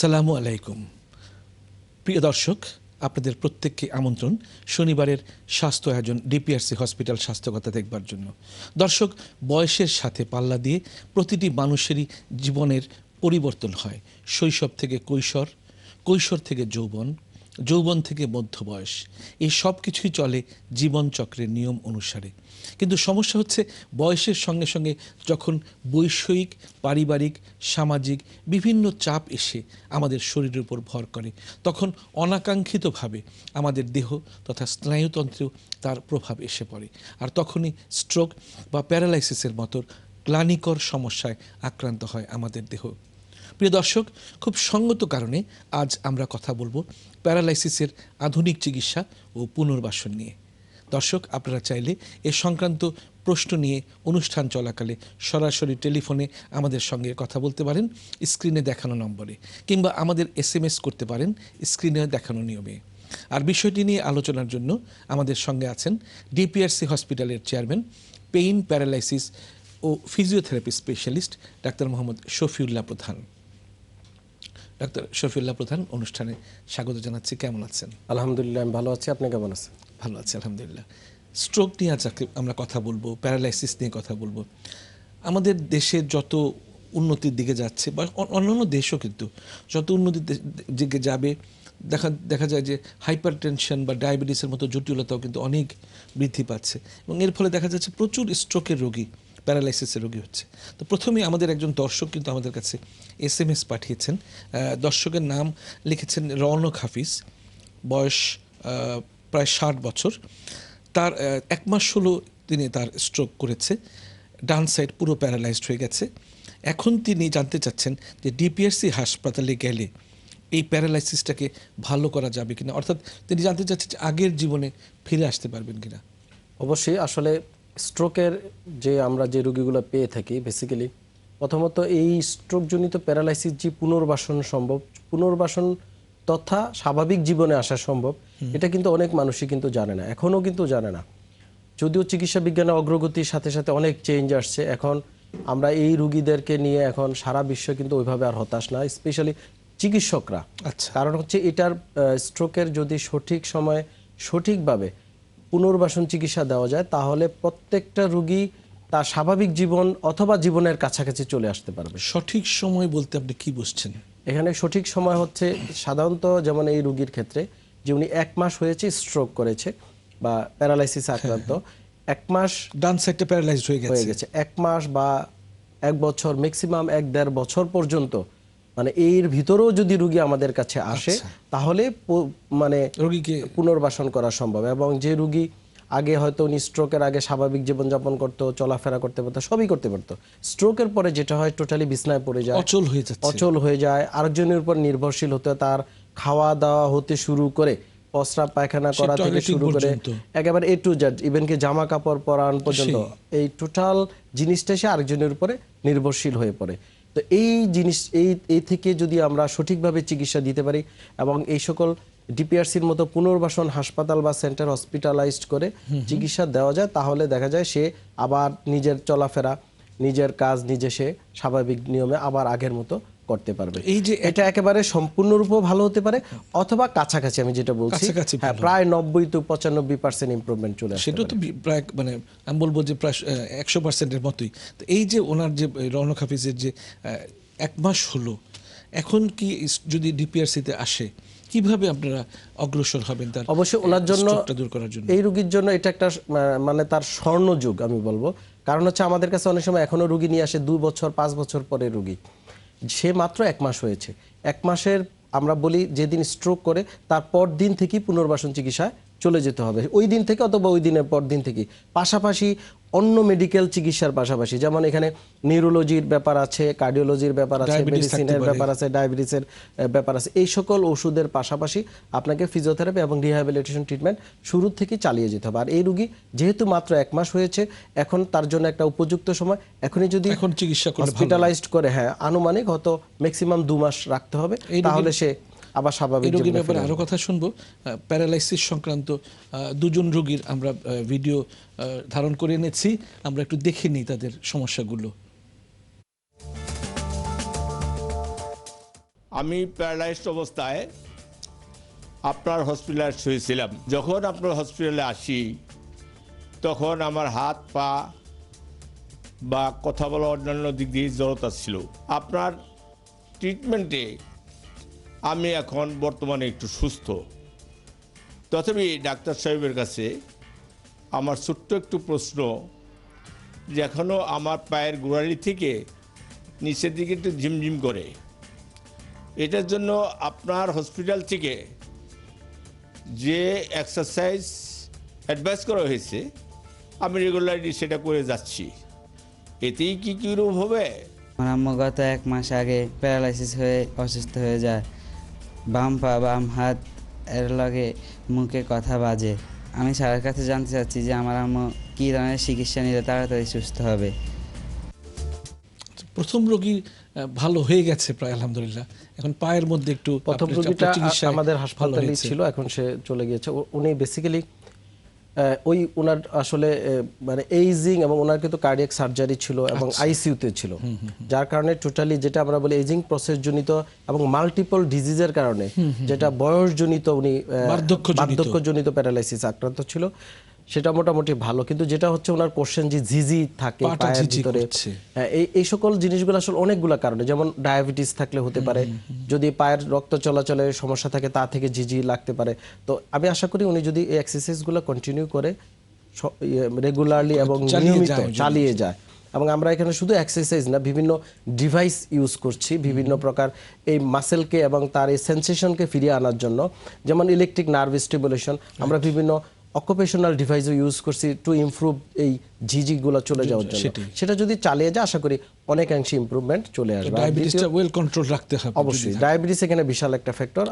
আসসালামু আলাইকুম। প্রিয় দর্শক, আপনাদের প্রত্যেককে আমন্ত্রণ শনিবারের স্বাস্থ্য আয়োজন ডিপিআরসি হসপিটাল স্বাস্থ্যকতা দেখবার জন্য। দর্শক, বয়সের সাথে পাল্লা দিয়ে প্রতিটি মানুষেরই জীবনের পরিবর্তন হয়। শৈশব থেকে কৈশোর কৈশোর থেকে যৌবন যৌবন থেকে মধ্য বয়স এই সব কিছুই চলে জীবনচক্রের নিয়ম অনুসারে। কিন্তু সমস্যা হচ্ছে বয়সের সঙ্গে সঙ্গে যখন বৈষয়িক, পারিবারিক, সামাজিক বিভিন্ন চাপ এসে আমাদের শরীরের উপর ভর করে, তখন অনাকাঙ্ক্ষিতভাবে আমাদের দেহ তথা স্নায়ুতন্ত্রেও তার প্রভাব এসে পড়ে। আর তখনই স্ট্রোক বা প্যারালাইসিসের মতো ক্লানিকর সমস্যায় আক্রান্ত হয় আমাদের দেহ। প্রিয় দর্শক, খুব সঙ্গত কারণে আজ আমরা কথা বলব প্যারালাইসিসের আধুনিক চিকিৎসা ও পুনর্বাসন নিয়ে। দর্শক, আপনারা চাইলে এ সংক্রান্ত প্রশ্ন নিয়ে অনুষ্ঠান চলাকালে সরাসরি টেলিফোনে আমাদের সঙ্গে কথা বলতে পারেন, স্ক্রিনে দেখানো নম্বরে, কিংবা আমাদের এস করতে পারেন, স্ক্রিনে দেখানো নিয়মে। আর বিষয়টি নিয়ে আলোচনার জন্য আমাদের সঙ্গে আছেন ডিপিআরসি হসপিটালের চেয়ারম্যান, পেইন প্যারালাইসিস ও physiotherapy specialist doctor Mohammad Shafiullah Pradhan. Doctor Shafiullah প্রধান অনুষ্ঠানে স্বাগত জানাচ্ছি। কেমন আছেন? আলহামদুলিল্লাহ আমি ভালো আছি। আপনি কেমন আছেন? ভালো আছি আলহামদুলিল্লাহ। স্ট্রোক নিয়ে আজ আজকে আমরা কথা বলব প্যারালাইসিস নিয়ে কথা বলব। আমাদের দেশের যত উন্নতির দিকে যাচ্ছে বা অন্যান্য দেশও কিন্তু যত উন্নতির দিকে যাবে দেখা দেখা যায় যে হাইপার টেনশন বা ডায়াবেটিসের মতো জটিলতাও কিন্তু অনেক বৃদ্ধি পাচ্ছে। এবং এর ফলে দেখা যাচ্ছে প্রচুর স্ট্রোকের রোগী প্যারালাইসিসের রোগী হচ্ছে। তো প্রথমেই আমাদের একজন দর্শক কিন্তু আমাদের কাছে এস এম এস পাঠিয়েছেন দর্শকের নাম লিখেছেন রৌনক হাফিজ, বয়স প্রায় ষাট বছর। তার এক মাস হলো তিনি তার স্ট্রোক করেছে। ডান সাইড পুরো প্যারালাইজড হয়ে গেছে। এখন তিনি জানতে চাচ্ছেন যে ডিপিএসসি হাসপাতালে গেলে এই প্যারালাইসিসটাকে ভালো করা যাবে কিনা? অর্থাৎ তিনি জানতে চাচ্ছেন যে আগের জীবনে ফিরে আসতে পারবেন কিনা। অবশ্যই, আসলে স্ট্রোকের যে আমরা যে রোগীগুলো পেয়ে থাকি বেসিক্যালি প্রথমত এই স্ট্রোকজনিত প্যারালাইসিস যে পুনর্বাসন সম্ভব পুনর্বাসন তথা স্বাভাবিক জীবনে আসা সম্ভব এটা কিন্তু অনেক মানুষই কিন্তু জানে না এখনও কিন্তু জানে না। যদিও চিকিৎসা বিজ্ঞানের অগ্রগতির সাথে সাথে অনেক চেঞ্জ আসছে এখন আমরা এই রুগীদেরকে নিয়ে এখন সারা বিশ্ব কিন্তু ওইভাবে আর হতাশ না স্পেশালি চিকিৎসকরা। আচ্ছা। কারণ হচ্ছে এটার স্ট্রোকের যদি সঠিক সময়ে সঠিকভাবে পুনর্বাসন চিকিৎসা দেওয়া যায় তাহলে প্রত্যেকটা রুগী তার স্বাভাবিক জীবন অথবা জীবনের কাছাকাছি চলে আসতে পারবে। সঠিক সময় বলতে আপনি কি বুঝছেন? এখানে সঠিক সময় হচ্ছে সাধারণত যেমন এই রুগীর ক্ষেত্রে যে উনি এক মাস হয়েছে স্ট্রোক করেছে বা প্যারালাইসিস আক্রান্ত এক মাস ডান সাইডটা প্যারালাইজড হয়ে হয়ে গেছে। এক মাস বা এক বছর ম্যাক্সিমাম এক দেড় বছর পর্যন্ত মানে এর ভিতরেও যদি রুগী আমাদের কাছে আসে তাহলে মানে রোগীকে পুনর্বাসন করা সম্ভব। এবং যে রুগী আগে হয়তো উনি স্ট্রোকের আগে স্বাভাবিক জীবনযাপন করতো চলাফেরা করতে পারতো সবই করতে পারতো। স্ট্রোকের পরে যেটা হয় টোটালি বিছনায় পড়ে যায়। অচল হয়ে যাচ্ছে। অচল হয়ে যায়। আরেকজনের উপর নির্ভরশীল হতে তার খাওয়া দাওয়া হতে শুরু করে প্রস্রাব পায়খানা করা থেকে শুরু করে একেবারে এ টু জেড ইভেন কি জামা কাপড় পরান পর্যন্ত। এই টোটাল জিনিসটা সে আরেকজনের উপরে নির্ভরশীল হয়ে পড়ে। তো এই জিনিস এই এই থেকে যদি আমরা সঠিকভাবে চিকিৎসা দিতে পারি এবং এই সকল ডিপিআরসির মতো পুনর্বাসন হাসপাতাল বা সেন্টার হসপিটালাইজড করে চিকিৎসা দেওয়া যায় তাহলে দেখা যায় সে আবার নিজের চলাফেরা নিজের কাজ নিজে সে স্বাভাবিক নিয়মে আবার আগের মতো করতে পারবে। এই যে এটা একেবারে সম্পূর্ণরূপে ভালো হতে পারে অথবা কাছাকাছি আমি যেটা বলছি হ্যাঁ প্রায় নব্বই টু পঁচানব্বই পার্সেন্ট ইম্প্রুভমেন্ট চলে আসে সেটা তো প্রায় মানে আমি বলব যে প্রায় একশো পার্সেন্টের মতোই। তো এই যে ওনার যে রৌনক হাফিজের যে এক মাস হলো এখন কি যদি ডিপিআরসিতে আসে কীভাবে আপনারা অগ্রসর হবেন তার অবশ্যই ওনার জন্য দূর করার জন্য? এই রুগীর জন্য এটা একটা মানে তার স্বর্ণযুগ আমি বলব। কারণ হচ্ছে আমাদের কাছে অনেক সময় এখনও রুগী নিয়ে আসে দু বছর পাঁচ বছর পরে রুগী। সে মাত্র এক মাস হয়েছে। এক মাসের, আমরা বলি, যেদিন স্ট্রোক করে, তার পর দিন থেকেই পুনর্বাসন চিকিৎসায় চলে যেতে হবে। ওই দিন থেকে অথবা ওই দিনের পর দিন থেকে পাশাপাশি অন্য মেডিকেল চিকিৎসার পাশাপাশি যেমন এখানে নিউরোলজির ব্যাপার আছে কার্ডিওলজির ব্যাপার আছে মেডিসিনের ব্যাপার আছে ডায়াবেটিসের ব্যাপার আছে। এই সকল ওষুধের পাশাপাশি আপনাকে ফিজিওথেরাপি এবং রিহ্যাবিলিটেশন ট্রিটমেন্ট শুরু থেকে চালিয়ে যেতে হবে। আর এই রুগী যেহেতু মাত্র এক মাস হয়েছে এখন তার জন্য একটা উপযুক্ত সময়। এখনই যদি এখন চিকিৎসা হসপিটালাইজড করে হ্যাঁ আনুমানিক হয়তো ম্যাক্সিমাম দু মাস রাখতে হবে। তাহলে সে আবার স্বাভাবিক রোগীর ব্যাপারে ফিরে আরও কথা শুনব। প্যারালাইসিস সংক্রান্ত দুজন রোগীর আমরা ভিডিও ধারণ করে এনেছি। আমরা একটু দেখে নিই তাদের সমস্যাগুলো। আমি প্যারালাইজড অবস্থায় আপনার হসপিটালে শুয়েছিলাম। যখন আপনার হসপিটালে আসি তখন আমার হাত পা বা কথা বলা অন্যান্য দিক দিয়ে জড়তা ছিল। আপনার ট্রিটমেন্টে আমি এখন বর্তমানে একটু সুস্থ। তথাপি ডাক্তার সাহেবের কাছে আমার ছোট্ট একটু প্রশ্ন যে এখনও আমার পায়ের গোড়ালি থেকে নিচের দিকে একটু ঝিমঝিম করে। এটার জন্য আপনার হসপিটাল থেকে যে এক্সারসাইজ অ্যাডভাইস করা হয়েছে, আমি রেগুলারলি সেটা করে যাচ্ছি। এতেই কি কী রূপ হবে? আমার আম্মু গত এক মাস আগে প্যারালাইসিস হয়ে অসুস্থ হয়ে যায়। বাম পা বাম হাত এর লগে মুখে কথা বাজে। আমি স্যারের কাছে জানতে চাচ্ছি যে আমার আম্মু কি ধরনের চিকিৎসা নিলে তাড়াতাড়ি সুস্থ হবে? প্রথম রোগী ভালো হয়ে গেছে প্রায় আলহামদুলিল্লাহ। এখন পায়ের মধ্যে একটু প্রথম রোগীটা আমাদের হাসপাতালে ছিল এখন সে চলে গিয়েছে। উনি বেসিক্যালি ওই ওনার আসলে মানে এইজিং এবং ওনার কিন্তু কার্ডিয়াক সার্জারি ছিল এবং আইসিউতে আইসিইউতে ছিল। যার কারণে টোটালি যেটা আমরা বলি এইজিং প্রসেস জনিত এবং মাল্টিপল ডিজিজের কারণে যেটা বয়সজনিত উনি। বার্ধক্যজনিত। প্যারালাইসিস আক্রান্ত ছিল। সেটা মোটামুটি ভালো। কিন্তু যেটা হচ্ছে ওনার কোশ্চেন যে ঝিঝি থাকে পায়ের ভিতরে। হ্যাঁ, এই এই সকল জিনিসগুলো আসলে অনেকগুলো কারণে যেমন ডায়াবেটিস থাকলে হতে পারে যদি পায়ের রক্ত চলাচলে সমস্যা থাকে তা থেকে ঝিঝি লাগতে পারে। তো আমি আশা করি উনি যদি এই এক্সারসাইজগুলো কন্টিনিউ করে রেগুলারলি এবং চালিয়ে নিয়মিত যায় চালিয়ে যায়। এবং আমরা এখানে শুধু এক্সারসাইজ না বিভিন্ন ডিভাইস ইউজ করছি বিভিন্ন প্রকার এই মাসেলকে এবং তার এই সেন্সেশনকে ফিরিয়ে আনার জন্য। যেমন ইলেকট্রিক নার্ভ স্টিমুলেশন আমরা বিভিন্ন অকুপেশনাল ডিভাইসও ইউজ করছি টু ইমপ্রুভ এই ঝিঝিগুলো চলে যাওয়ার জন্য। সেটা যদি চালিয়ে যায় আশা করি অনেকাংশে ইমপ্রুভমেন্ট চলে আসবে। ডায়াবেটিসটা ওয়েল কন্ট্রোল রাখতে হবে অবশ্যই। ডায়াবেটিস এখানে বিশাল একটা ফ্যাক্টর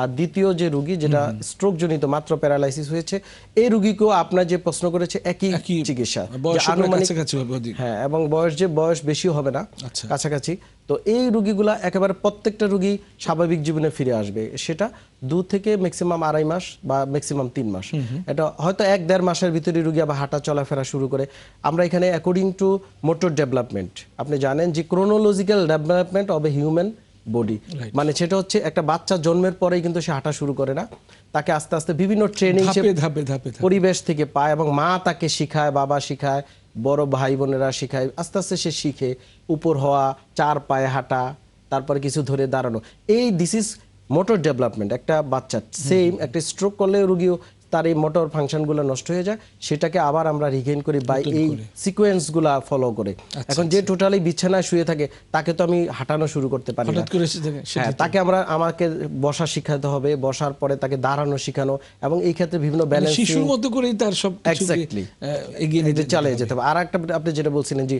আর দ্বিতীয় যে রোগী যেটা স্ট্রোক জনিত মাত্র প্যারালাইসিস হয়েছে এই রোগীকেও আপনার যে প্রশ্ন করেছে একই চিকিৎসা। আনুমানিক হ্যাঁ এবং বয়স যে বয়স বেশি হবে না আচ্ছা। কাছাকাছি। তো এই রুগীগুলা একেবারে প্রত্যেকটা রুগী স্বাভাবিক জীবনে ফিরে আসবে। সেটা দু থেকে ম্যাক্সিমাম আড়াই মাস বা ম্যাক্সিমাম তিন মাস। এটা হয়তো এক দেড় মাসের ভিতরে রুগী আবার হাঁটা চলাফেরা শুরু করে। আমরা এখানে অ্যাকর্ডিং টু মোটর ডেভেলপমেন্ট আপনি জানেন যে chronological development of a human body মানে সেটা হচ্ছে একটা বাচ্চা জন্মের পরেই কিন্তু সে হাঁটা শুরু করে না। তাকে আস্তে আস্তে বিভিন্ন ট্রেনিং। পরিবেশ থেকে পায় এবং মা তাকে শিখায় বাবা শিখায় বড় ভাই বোনেরা শিখায় আস্তে আস্তে সে শিখে উপর হওয়া চার পায়ে হাঁটা তারপরে কিছু ধরে দাঁড়ানো। এই দিস ইজ মোটর ডেভেলপমেন্ট একটা বাচ্চা। সেম একটা স্ট্রোক করলে রুগীও তার এই মোটর ফাংশনগুলো নষ্ট হয়ে যায় সেটাকে আবার আমরা রিগেইন করি বাই এই। সিকোয়েন্সগুলা ফলো করে। এখন যে টোটালি বিছানায় শুয়ে থাকে তাকে তো আমি হাঁটানো শুরু করতে পারি না। হ্যাঁ তাকে আমরা আমাকে বসা শিখাতে হবে বসার পরে তাকে দাঁড়ানো শেখানো এবং এই ক্ষেত্রে বিভিন্ন মানে ব্যালেন্স শিশুর মতো করেই তার সব. আহ, এগিয়ে নিতে চালিয়ে যেতে হবে। আর একটা আপনি যেটা বলছিলেন যে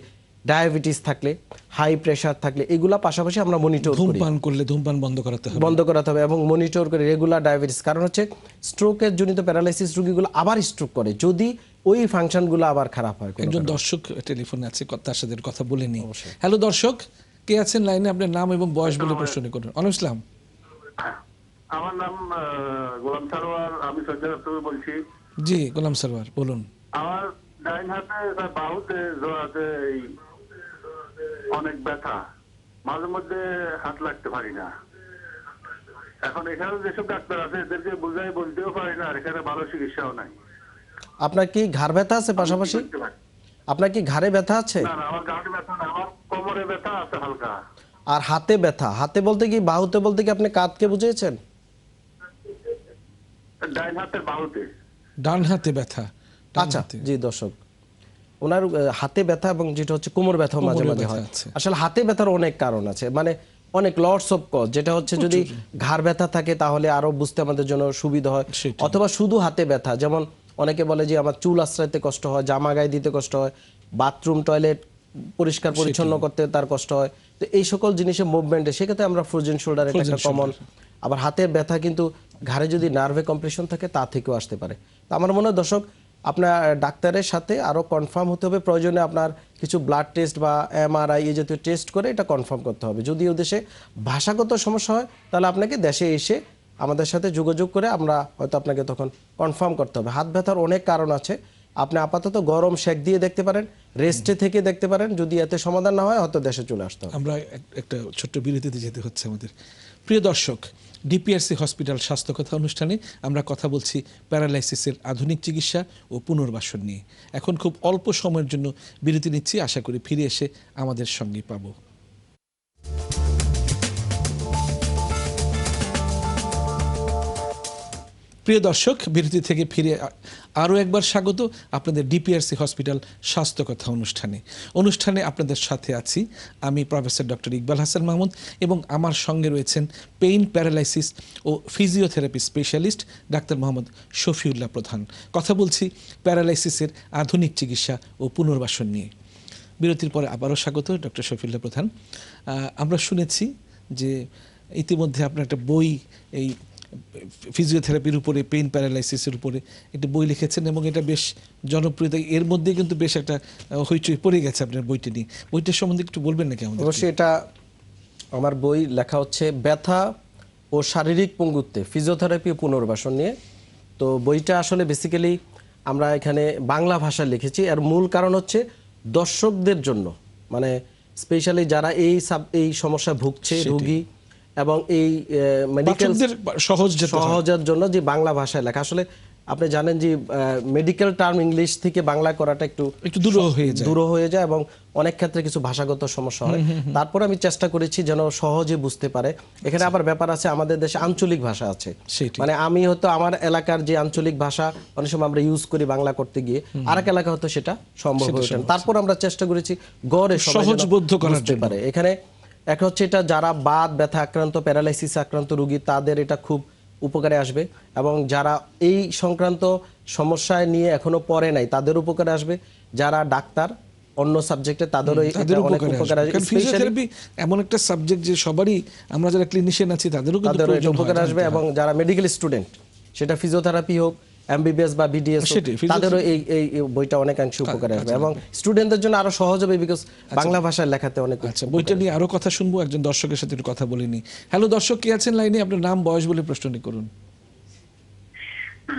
ডায়াবেটিস থাকলে হাই প্রেশার থাকলে এগুলা পাশাপাশি আমরা মনিটর ধূমপান করলে ধূমপান বন্ধ করাতে হবে। বন্ধ করাতে হবে এবং মনিটর করে রেগুলার ডায়াবেটিস। কারণ হচ্ছে স্ট্রোকের জনিত প্যারালাইসিস রোগীগুলো আবার স্ট্রোক করে। যদি ওই ফাংশনগুলো আবার খারাপ হয় একজন দর্শক টেলিফোনে আছে তার সাথে কথা বলে নিই। হ্যালো দর্শক কে আছেন লাইনে? আপনার নাম এবং বয়স বলে প্রশ্ন করুন। অনু ইসলাম। আমার নাম গোলাম সারোয়ার। আমি সজ্জা বলছি। জি গোলাম সারওয়ার বলুন। আমার ডাইন হাতে বাহুতে জোড়াতে এই অনেক ব্যথা। মাঝে মধ্যে হাত লাগতে পারি না। এখন এখানে যেসব ডাক্তার আছে এদেরকে বুঝাই বলতেও পারি না আর এখানে ভালো চিকিৎসাও নাই। আপনার কি ঘাড় ব্যথা আছে পাশাপাশি? আপনার কি ঘাড়ে ব্যথা আছে? না না আমার গাঁটে ব্যথা না আমার কোমরে ব্যথা আছে হালকা। আর হাতে ব্যথা? হাতে বলতে কি বাহুতে বলতে কি আপনি কাঁধকে বুঝিয়েছেন? ডাইন হাতের বাহুতে। ডান হাতে ব্যথা আচ্ছা হাতে। জি দর্শক। ওনার হাতে ব্যথা এবং যেটা হচ্ছে কোমর ব্যথা মাঝে মাঝে হয়। আসলে হাতে ব্যথার অনেক কারণ আছে। মানে অনেক লর্ডস অফ কজ যেটা হচ্ছে যদি ঘাড় ব্যথা থাকে তাহলে আরও বুঝতে আমাদের জন্য সুবিধা হয়। অথবা শুধু হাতে ব্যথা যেমন অনেকে বলে যে আমার চুল আশ্রাইতে কষ্ট হয় জামা গায়ে দিতে কষ্ট হয় বাথরুম টয়লেট পরিষ্কার পরিচ্ছন্ন করতে তার কষ্ট হয়। তো এই সকল জিনিসের মুভমেন্টে সেক্ষেত্রে আমরা ফ্রোজেন শোল্ডার এটা একটা কমন আবার হাতের ব্যথা কিন্তু ঘাড়ে যদি নার্ভে কম্প্রেশন থাকে তা থেকেও আসতে পারে। তো আমার মনে হয় দর্শক আপনার ডাক্তারের সাথে আরও কনফার্ম হতে হবে। প্রয়োজনে আপনার কিছু ব্লাড টেস্ট বা এমআরআই এই জাতীয় টেস্ট করে এটা কনফার্ম করতে হবে। যদি দেশে ভাষাগত সমস্যা হয়, তাহলে আপনাকে দেশে এসে আমাদের সাথে যোগাযোগ করে আমরা হয়তো আপনাকে তখন কনফার্ম করতে হবে। হাত ব্যথার অনেক কারণ আছে। আপনি আপাতত গরম শেক দিয়ে দেখতে পারেন রেস্টে থেকে দেখতে পারেন। যদি এতে সমাধান না হয়, হয়তো দেশে চলে আসতে হবে। আমরা একটা ছোট্ট বিরতিতে যেতে হচ্ছে আমাদের। প্রিয় দর্শক ডিপিআরসি হসপিটাল স্বাস্থ্য কথা অনুষ্ঠানে আমরা কথা বলছি প্যারালাইসিসের আধুনিক চিকিৎসা ও পুনর্বাসন নিয়ে। এখন খুব অল্প সময়ের জন্য বিরতি নিচ্ছি, আশা করি ফিরে এসে আমাদের সঙ্গে পাবো। প্রিয় দর্শক, বিরতি থেকে ফিরে আরও একবার স্বাগত আপনাদের ডিপিআরসি হসপিটাল স্বাস্থ্য কথা অনুষ্ঠানে। অনুষ্ঠানে আপনাদের সাথে আছি আমি প্রফেসর ডক্টর ইকবাল হাসান মাহমুদ এবং আমার সঙ্গে রয়েছেন পেইন প্যারালাইসিস ও physiotherapy specialist doctor Mohammad Shafiullah Pradhan. কথা বলছি প্যারালাইসিসের আধুনিক চিকিৎসা ও পুনর্বাসন নিয়ে। বিরতির পরে আবারও স্বাগত ডক্টর শফিউল্লাহ প্রধান। আমরা শুনেছি যে ইতিমধ্যে আপনার একটা বই এই ফিজিওথেরাপির উপরে পেইন প্যারালাইসিসের উপরে একটি বই লিখেছেন এবং এটা বেশ জনপ্রিয়তা। এর মধ্যে কিন্তু বেশ একটা হইচই পড়ে গেছে আপনার বইটি নিয়ে। বইটার সম্বন্ধে একটু বলবেন নাকি আমাদের অবশ্যই এটা আমার বই লেখা হচ্ছে ব্যথা ও শারীরিক পঙ্গুত্বে ফিজিওথেরাপি ও পুনর্বাসন নিয়ে। তো বইটা আসলে বেসিক্যালি আমরা এখানে বাংলা ভাষায় লিখেছি। আর মূল কারণ হচ্ছে দর্শকদের জন্য মানে স্পেশালি যারা এই সাব এই সমস্যা ভুগছে রোগী এবং এই মেডিকেল সহজ সহজের জন্য যে বাংলা ভাষায় লেখা। আসলে আপনি জানেন যে মেডিকেল টার্ম ইংলিশ থেকে বাংলা করাটা একটু একটু দূরহ হয়ে যায়। দূর হয়ে যায় এবং অনেক ক্ষেত্রে কিছু ভাষাগত সমস্যা হয়। তারপরে আমি চেষ্টা করেছি যেন সহজে বুঝতে পারে। এখানে আবার ব্যাপার আছে আমাদের দেশে আঞ্চলিক ভাষা আছে। মানে আমি হয়তো আমার এলাকার যে আঞ্চলিক ভাষা অনেক সময় আমরা ইউজ করি বাংলা করতে গিয়ে। আরেক এলাকা হয়তো সেটা সম্ভব হয়ে ওঠে তারপর আমরা চেষ্টা করেছি গড়ে সহজবোধ্য করার পারে। এখানে এক হচ্ছে এটা যারা বাত ব্যথা আক্রান্ত প্যারালাইসিস আক্রান্ত রোগী তাদের এটা খুব উপকারে আসবে। এবং যারা এই সংক্রান্ত সমস্যায় নিয়ে এখনও পড়ে নাই তাদের উপকারে আসবে। যারা ডাক্তার অন্য সাবজেক্টে তাদেরও তাদের উপকারে আসবে। ফিজিওথেরাপি এমন একটা সাবজেক্ট যে সবারই আমরা যারা ক্লিনিশিয়ান আছি তাদেরও কিন্তু উপকারে আসবে এবং যারা মেডিকেল স্টুডেন্ট সেটা ফিজিওথেরাপি হোক এমবিবিএস বা বিডিএস তাদেরও এই এই বইটা অনেকাংশে উপকারে আসবে। এবং স্টুডেন্টদের জন্য আরও সহজ হবে বিকজ বাংলা ভাষায় লেখাতে অনেক আচ্ছা বইটা নিয়ে আরও কথা শুনব একজন দর্শকের সাথে একটু কথা বলিনি হ্যালো দর্শক কে আছেন লাইনে আপনার নাম বয়স বলে প্রশ্নটি করুন।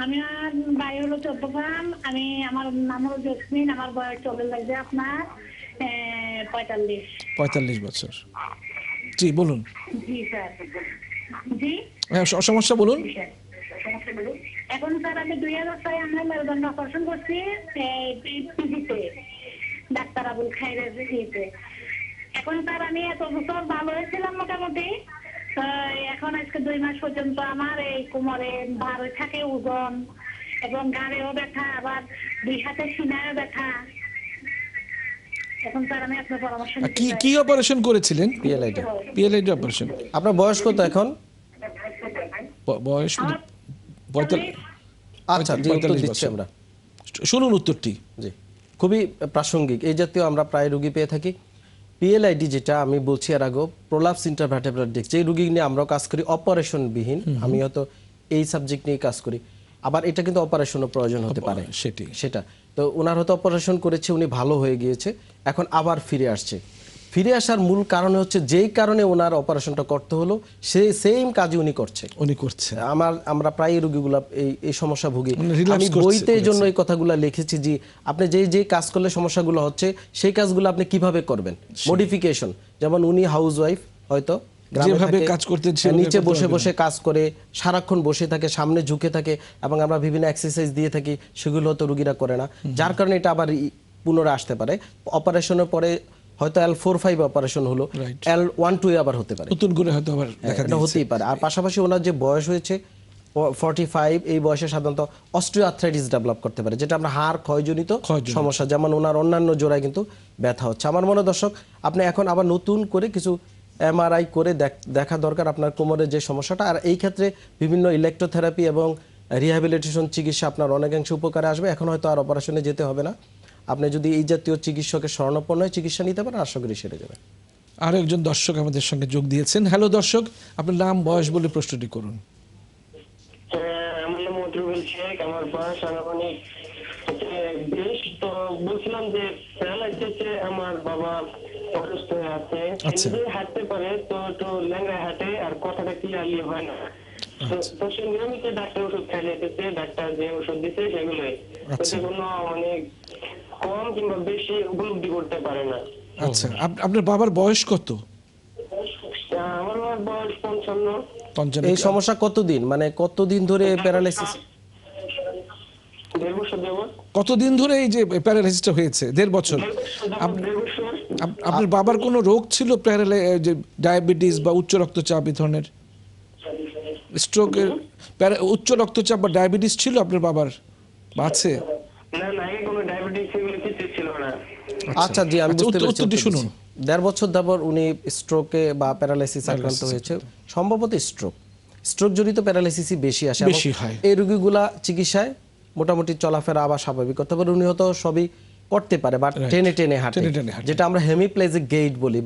আমি আর বাড়ি হলো চট্টগ্রাম আমি আমার নাম হলো জসমিন আমার বয়স চলে লাগবে আপনার পঁয়তাল্লিশ। পঁয়তাল্লিশ বছর। জি বলুন। জি স্যার। জি? হ্যাঁ, স- সমস্যা বলুন। এখন স্যার আমি দুই হাজার ছয় আমরা মেরুদণ্ড অপারেশন করছি পিজিতে ডাক্তার আবুল খাইরের ইয়েতে এখন স্যার আমি এত বছর ভালো হয়েছিলাম মোটামুটি এখন আজকে দুই মাস পর্যন্ত আমার এই কোমরে ভার থাকে ওজন এবং গাড়েও ব্যথা আবার দুই হাতে সিনায়ও ব্যথা। এখন স্যার আমি আপনার পরামর্শ কি কি অপারেশন করেছিলেন? পিএলআইটা পিএলআইডি অপারেশন। আপনার বয়স কত এখন? বয়স পঁয়তাল্লিশ আচ্ছা দিচ্ছি আমরা। শুনুন উত্তরটি। জি। খুবই প্রাসঙ্গিক। এই জাতীয় আমরা প্রায় রোগী পেয়ে থাকি। পিএলআইডি যেটা আমি বলছি এর আগেও প্রলাপস ইন্টারভ্যাটেবলার ডিস্ক যে রোগী নিয়ে আমরাও কাজ করি অপারেশন বিহীন আমি হয়তো এই সাবজেক্ট নিয়ে কাজ করি। আবার এটা কিন্তু অপারেশনও প্রয়োজন হতে পারে। সেটি। সেটা। তো ওনার হয়তো অপারেশন করেছে উনি ভালো হয়ে গিয়েছে এখন আবার ফিরে আসছে। ফিরে আসার মূল কারণ হচ্ছে যেই কারণে ওনার অপারেশনটা করতে হলো সেই সেম কাজই উনি করছে। উনি করছেন আমার আমরা প্রায় রোগীগুলা এই এই সমস্যা ভুগি আমি বইতে জন্য এই কথাগুলো লিখেছি যে আপনি যেই যে কাজ করলে সমস্যাগুলো হচ্ছে সেই কাজগুলো আপনি কীভাবে করবেন? মডিফিকেশন যেমন উনি হাউস ওয়াইফ হয়তো যেভাবে কাজ করতেন নিচে বসে বসে কাজ করে সারাক্ষণ বসে থাকে সামনে ঝুঁকে থাকে এবং আমরা বিভিন্ন এক্সারসাইজ দিয়ে থাকি সেগুলো হয়তো রুগীরা করে না। যার কারণে এটা আবার পুনরায় আসতে পারে। অপারেশনের পরে হয়তো এল ফোর ফাইভ অপারেশন হলো এল ওয়ান টু আবার হতে পারে। নতুন করে হয়তো আবার এটা হতেই পারে। আর পাশাপাশি ওনার যে বয়স হয়েছে ফর্টি ফাইভ এই বয়সে সাধারণত অস্ট্রিও আর্থ্রাইটিস ডেভেলপ করতে পারে যেটা আমরা হাড় ক্ষয়জনিত। সমস্যা যেমন ওনার অন্যান্য জোড়ায় কিন্তু ব্যথা হচ্ছে। আমার মনে দর্শক আপনি এখন আবার নতুন করে কিছু এমআরআই করে দেখ- দেখা দরকার আপনার কোমরের যে সমস্যাটা। আর এই ক্ষেত্রে বিভিন্ন ইলেকট্রোথেরাপি এবং রিহ্যাবিলিটেশন চিকিৎসা আপনার অনেকাংশে উপকারে আসবে। এখন হয়তো আর অপারেশনে যেতে হবে না। আপনি যদি এই জাতীয় চিকিৎসকের শরণাপন্ন হয়ে চিকিৎসা নিতে পারেন আশা করি সেরে যাবে আরও একজন দর্শক আমাদের সঙ্গে যোগ দিয়েছেন। হ্যালো দর্শক আপনার নাম বয়স বলে প্রশ্নটি করুন। হ্যাঁ, আমার বয়স আনুমানিক বিশ। তো বলছিলাম যে প্যারালাইসিসে আমার বাবা অসুস্থ হয়ে আছে। আচ্ছা। হাঁটতে পারে তো একটু ল্যাংড়া হাঁটে আর কথাটা ক্লিয়ারলি হয় না। তো আচ্ছা। সে নিয়মিত ডাক্তার ওষুধ খাই যেতেছে ডাক্তার যে ওষুধ দিছে সেগুলোই। আচ্ছা। কোনো মানে কম কিংবা বেশি উপলব্ধি করতে পারে না। আচ্ছা। আপনার বাবার বয়স কত? আমার বয়স পঞ্চান্ন। পঞ্চান্ন। এই সমস্যা কতদিন? মানে কতদিন ধরে প্যারালাইসিস কতদিন ধরে এই যে প্যারালাইসিসটা হয়েছে? দেড় বছর। আপনার বাবার কোনো রোগ ছিল প্যারালাই যে ডায়াবেটিস বা উচ্চ রক্তচাপ এই ধরনের? স্ট্রোকের উচ্চ রক্তচাপ বা ডায়াবেটিস ছিল আপনার বাবার? আছে? না না কোনো ডায়াবেটিস কিছু ছিল না। আচ্ছা। জি আমি আচ্ছা, বুঝতে পেরেছি উত্তরটি শুনুন। দেড় বছর যাবর উনি স্ট্রোকে বা প্যারালাইসিস আক্রান্ত হয়েছে। সম্ভবত স্ট্রোক স্ট্রোক জনিত প্যারালাইসিসই বেশি আসে। বেশি হয়। এই রোগীগুলা চিকিৎসায় মোটামুটি চলাফেরা আবার স্বাভাবিক করতে পারে। উনি হয়তো সবই করতে পারে বা টেনে টেনে হাঁটে। যেটা আমরা হেমিপ্লেজিক গেইট বলি।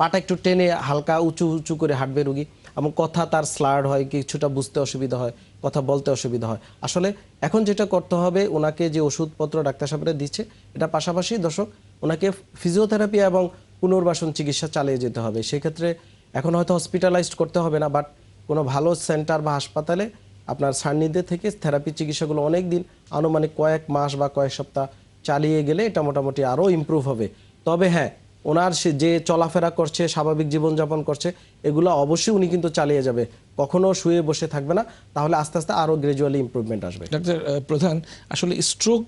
পাটা একটু টেনে হালকা উঁচু উঁচু করে হাঁটবে রুগী। এবং কথা তার স্লার্ড হয়, কিছুটা বুঝতে অসুবিধা হয়, কথা বলতে অসুবিধা হয়। আসলে এখন যেটা করতে হবে, ওনাকে যে ওষুধপত্র ডাক্তার সাহেবরা দিচ্ছে, এটা পাশাপাশি দর্শক, ওনাকে ফিজিওথেরাপি এবং পুনর্বাসন চিকিৎসা চালিয়ে যেতে হবে। সেক্ষেত্রে এখন হয়তো হসপিটালাইজড করতে হবে না বাট কোনো ভালো সেন্টার বা হাসপাতালে আপনার সান্নিধ্যে থেকে থেরাপি চিকিৎসাগুলো অনেক দিন আনুমানিক কয়েক মাস বা কয়েক সপ্তাহ চালিয়ে গেলে এটা মোটামুটি আরও ইমপ্রুভ হবে। তবে হ্যাঁ ওনার সে যে চলাফেরা করছে স্বাভাবিক জীবনযাপন করছে এগুলো অবশ্যই উনি কিন্তু চালিয়ে যাবে। কখনো শুয়ে বসে থাকবে না তাহলে আস্তে আস্তে আরও গ্রাজুয়ালি ইমপ্রুভমেন্ট আসবে। ডাক্তার প্রধান আসলে স্ট্রোক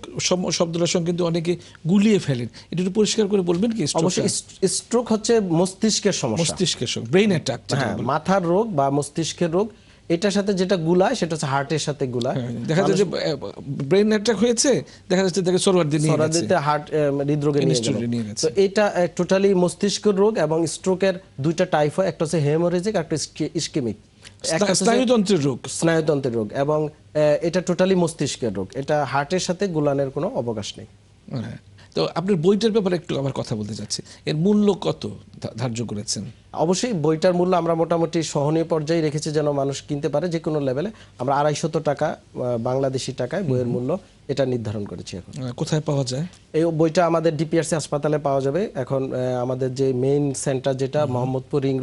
শব্দটার সঙ্গে কিন্তু অনেকে গুলিয়ে ফেলেন। এটা একটু পরিষ্কার করে বলবেন কি অবশ্যই স্ট্রোক হচ্ছে মস্তিষ্কের সমস্যা। মস্তিষ্কের ব্রেইন অ্যাটাক হ্যাঁ মাথার রোগ বা মস্তিষ্কের রোগ এটার সাথে যেটা গুলায় সেটা হচ্ছে হার্টের সাথে গুলায়। হ্যাঁ, দেখা যায় যে ব্রেইন অ্যাটাক হয়েছে দেখা যাচ্ছে তাকে সরোয়ার দিয়ে নিয়ে গেছে। হার্ট হৃদরোগে নিয়ে গেছে। তো এটা টোটালি মস্তিষ্কের রোগ এবং স্ট্রোকের দুইটা টাইপ হয় একটা হচ্ছে হেমোরেজিক একটা ইস্কেমিক স্নায়ুতন্ত্রের রোগ। স্নায়ুতন্ত্রের রোগ এবং এটা টোটালি মস্তিষ্কের রোগ। এটা হার্টের সাথে গুলানের কোনো অবকাশ নেই। হ্যাঁ। তো আপনার বইটার ব্যাপারে একটু আবার কথা বলতে চাচ্ছি। এর মূল্য কত ধার্য করেছেন? অবশ্যই বইটার মূল্য আমরা মোটামুটি সহনীয় পর্যায়ে রেখেছি যেন মানুষ কিনতে পারে যে কোনো লেভেলে। আমরা আড়াইশত টাকা বাংলাদেশি টাকায় বইয়ের মূল্য এটা নির্ধারণ করেছি এখন। কোথায় পাওয়া যায়? এই বইটা আমাদের ডিপিআরসি হাসপাতালে পাওয়া যাবে। এখন আমাদের যে মেইন সেন্টার যেটা মোহাম্মদপুর রিং